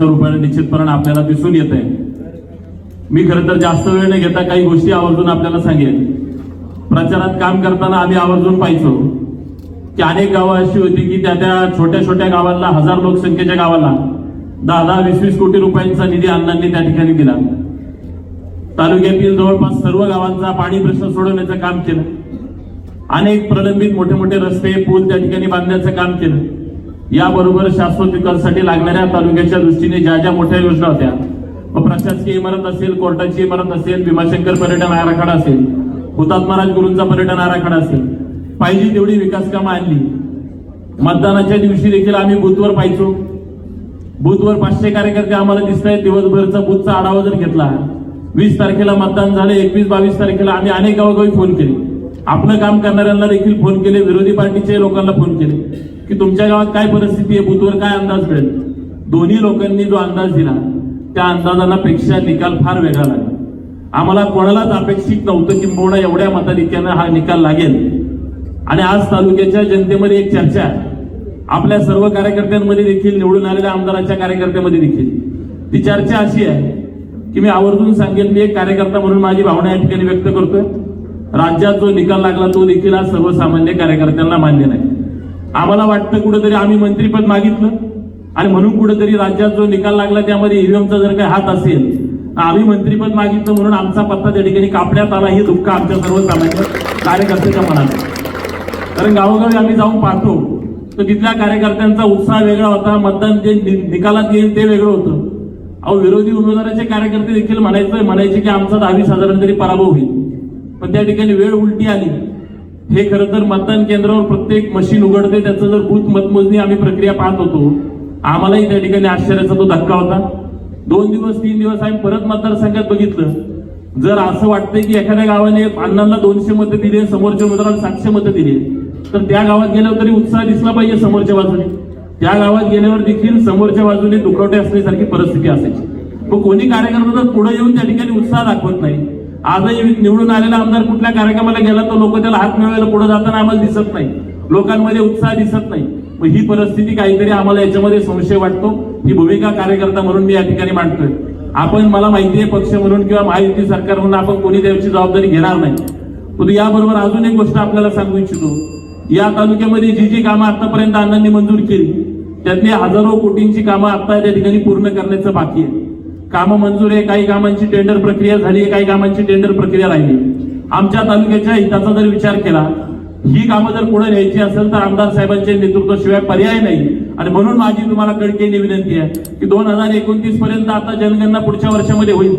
रुपयाने निश्चितपणे आपल्याला दिसून येत आहे मी खरं तर जास्त वेळ न घेता काही गोष्टी आवर्जून आपल्याला सांगेन. प्रचारात काम करताना आम्ही आवर्जून पाहिजो की अनेक गावं अशी होती की त्या त्या छोट्या छोट्या गावांना हजार लोकसंख्येच्या गावाला दहा दहा वीस वीस कोटी रुपयांचा निधी अण्णांनी त्या ठिकाणी दिला. तालुक्यातील जवळपास सर्व गावांचा पाणी प्रश्न सोडवण्याचं काम केलं. अनेक प्रलंबित मोठे मोठे रस्ते पूल त्या ठिकाणी बांधण्याचं काम केलं. याबरोबर शाश्वत विकासासाठी लागणाऱ्या तालुक्याच्या दृष्टीने ज्या ज्या मोठ्या योजना होत्या मग प्रशासकीय इमारत असेल कोर्टाची इमारत असेल भीमाशंकर पर्यटन आराखडा असेल हुतात्मा राजगुरूंचा पर्यटन आराखडा असेल पाहिजे तेवढी विकास कामं आणली. मतदानाच्या दिवशी देखील आम्ही बूथवर पाहिजो बूथवर पाचशे कार्यकर्ते आम्हाला दिसत आहेत दिवसभरचा बूथचा आढावा जर घेतला वीस तारखेला मतदान झालं एकवीस बावीस तारखेला आम्ही अनेक गावोगावी फोन केले. आपलं काम करणाऱ्यांना देखील फोन केले विरोधी पार्टीचे लोकांना फोन केले. की तुमच्या गावात काय परिस्थिती आहे? बुथवर काय अंदाज मिळेल? दोन्ही लोकांनी जो अंदाज दिला त्या अंदाजाला पेक्षा निकाल फार वेगळा लागला. आम्हाला कोणालाच अपेक्षित नव्हतं किंबहुना एवढ्या मताधिक्यानं हा निकाल लागेल. आणि आज तालुक्याच्या जनतेमध्ये एक चर्चा आहे. आपल्या सर्व कार्यकर्त्यांमध्ये देखील निवडून आलेल्या आमदाराच्या कार्यकर्त्यामध्ये देखील. ती चर्चा अशी आहे की मी आवर्जून सांगेन मी एक कार्यकर्ता म्हणून माझी भावना या ठिकाणी व्यक्त करतोय. राज्यात जो निकाल लागला तो देखील आज सर्वसामान्य कार्यकर्त्यांना मान्य नाही. आम्हाला वाटतं कुठंतरी आम्ही मंत्रीपद मागितलं. आणि म्हणून कुठंतरी राज्यात जो निकाल लागला त्यामध्ये ईव्हीएमचा जर काही हात असेल आम्ही मंत्रीपद मागितलं म्हणून आमचा पत्ता त्या ठिकाणी कापण्यात आला. हे दुःख आमच्या सर्वसामान्य कार्यकर्त्याच्या मनात कारण गावोगावी आम्ही जाऊन पाहतो तर तिथल्या कार्यकर्त्यांचा उत्साह वेगळा होता. मतदान जे नि- निकालात येईल ते वेगळं होतं. अहो विरोधी उमेदवाराचे कार्यकर्ते देखील म्हणायचं म्हणायचे की आमचा दहावीस हजारांनी तरी पराभव होईल. पण त्या ठिकाणी वेळ उलटी आली. हे खरं तर मतदान केंद्रावर प्रत्येक मशीन उघडते त्याचं जर बूथ मतमोजणी आम्ही प्रक्रिया पाहत होतो आम्हालाही त्या ठिकाणी आश्चर्याचा तो धक्का होता. दोन दिवस तीन दिवस आम्ही परत मतदारसंघात बघितलं. जर असं वाटतंय की एखाद्या गावाने अण्णांना दोनशे मतं दिले समोरच्या उमेदवाराला सातशे मतं दिली तर त्या गावात गेल्यावर तरी उत्साह दिसला पाहिजे समोरच्या बाजूने. त्या गावात गेल्यावर देखील समोरच्या बाजूने दुखवटे असण्यासारखी परिस्थिती असायची. मग कोणी कार्यकर्ता पुढे येऊन त्या ठिकाणी उत्साह दाखवत नाही. आजही निवडून आलेला आमदार कुठल्या कार्यक्रमाला गेला तर लोक त्याला हात मिळवायला पुढे जाताना आम्हाला दिसत नाही. लोकांमध्ये उत्साह दिसत नाही. मग ही परिस्थिती काहीतरी आम्हाला याच्यामध्ये संशय वाटतो. ही भूमिका कार्यकर्ता म्हणून मी या ठिकाणी मांडतोय. आपण मला माहिती आहे पक्ष म्हणून किंवा महायुती सरकार म्हणून आपण कोणी त्याची जबाबदारी घेणार नाही. पण याबरोबर अजून एक गोष्ट आपल्याला सांगू इच्छितो. या तालुक्यामध्ये जी जी कामं आतापर्यंत अण्णांनी मंजूर केली त्यातली हजारो कोटींची कामं आता त्या ठिकाणी पूर्ण करण्याचं बाकी आहे. कामं मंजूर आहे काही कामांची टेंडर प्रक्रिया झाली आहे काही कामांची टेंडर प्रक्रिया राहिली आमच्या तालुक्याच्या हिताचा जर विचार केला ही कामं जर पुढे न्यायची असेल तर आमदार साहेबांच्या नेतृत्वाशिवाय पर्याय नाही. आणि म्हणून माझी तुम्हाला कडकेने विनंती आहे की दोन हजार एकोणतीस पर्यंत आता जनगणना पुढच्या वर्षामध्ये होईल.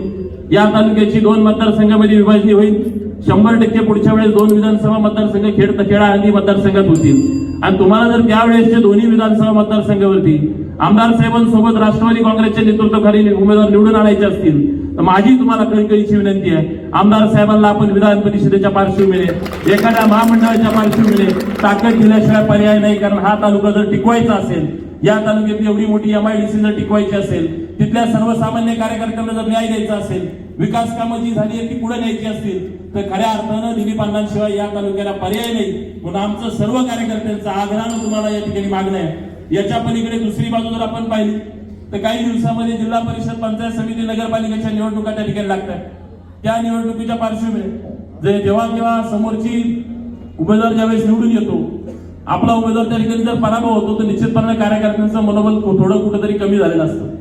या तालुक्याची दोन मतदारसंघामध्ये विभाजणी होईल. शंभर टक्के पुढच्या वेळेस दोन विधानसभा मतदारसंघ खेड खेडा आणि मतदारसंघात होतील. आणि तुम्हाला जर त्यावेळेसचे दोन्ही विधानसभा मतदारसंघावरती आमदार साहेबांसोबत राष्ट्रवादी काँग्रेसच्या नेतृत्वाखाली उमेदवार निवडून आणायचे असतील तर माझी तुम्हाला कळकळीची विनंती आहे. आमदार साहेबांना आपण विधान परिषदेच्या पार्श्वभूमीने एखाद्या महामंडळाच्या पार्श्वभूमीने ताकद दिल्याशिवाय पर्याय नाही कारण हा तालुका जर टिकवायचा असेल या तालुक्यात एवढी मोठी एमआयडीसी जर टिकवायची असेल तिथल्या सर्वसामान्य कार्यकर्त्यांना जर न्याय द्यायचा असेल विकास कामं जी झाली आहे ती पुढे न्यायची असतील तर खऱ्या अर्थानं दिलीप अण्णांशिवाय या तालुक्याला पर्याय नाही. म्हणून आमचं सर्व कार्यकर्त्यांचं आग्रहानं तुम्हाला या ठिकाणी मागणं आहे. याच्या पलीकडे दुसरी बाजू जर आपण पाहिली तर काही दिवसामध्ये जिल्हा परिषद पंचायत समिती नगरपालिकेच्या निवडणुका त्या ठिकाणी लागतात. त्या निवडणुकीच्या पार्श्वभूमीवर जे जेव्हा जेव्हा समोरची उमेदवार ज्यावेळेस निवडून येतो आपला उमेदवार त्या ठिकाणी जर पराभव होतो तर निश्चितपणे कार्यकर्त्यांचं मनोबल थोडं कुठंतरी कमी झालेलं असतं.